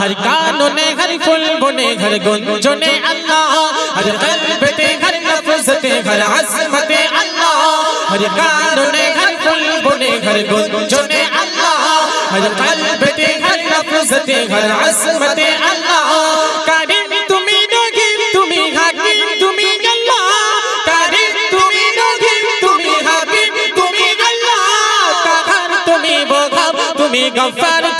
ہر کانوں نے ہر فل بنے ہر گنجوں نے اللہ ہر قلب تے ہر इज्जते घर असमते अल्लाह हर कानूने हर कुलबुने हर गुंजुने अल्लाह हर कल्बते हर नफसते घर असमते अल्लाह कारिम तुमी नगीर तुमी हाकिम तुमी अल्लाह कारिम तुमी नगीर तुमी हाकिम तुमी अल्लाह कहर तुमी बगम तुमी गफ्फार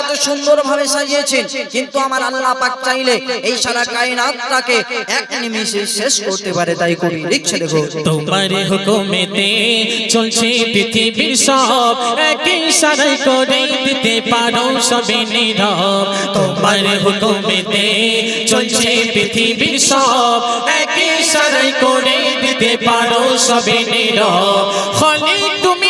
এত সুন্দরভাবে সাজিয়েছেন, কিন্তু আমার আল্লাহ পাক চাইলে এই সারা কায়নাতটাকে এক নিমিষে শেষ করতে পারে, তাই কবি লিখছে দেখো। তোমার হুকুমেতে চলছে পৃথিবীর সব, একই সারাই করে দিতে পারো সবে নীরব। তোমার হুকুমেতে চলছে পৃথিবীর সব, একই সারাই করে দিতে পারো সবে নীরব। খলিক তুমি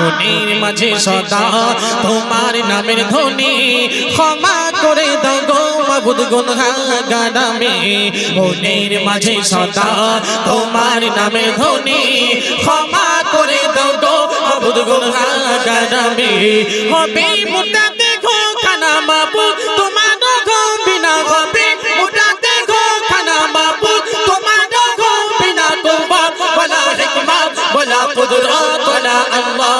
মনের মাঝে সদা তোমার নামের ধ্বনি ক্ষমা করে দাও গো মাবুদ গুনহাগারামে। মনের মাঝে সদা তোমার নামের ধ্বনি ক্ষমা করে দাও গো মাবুদ হবে মোটা দেখো খানা বলা কুদরত, বলা আল্লাহ।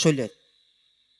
şöyle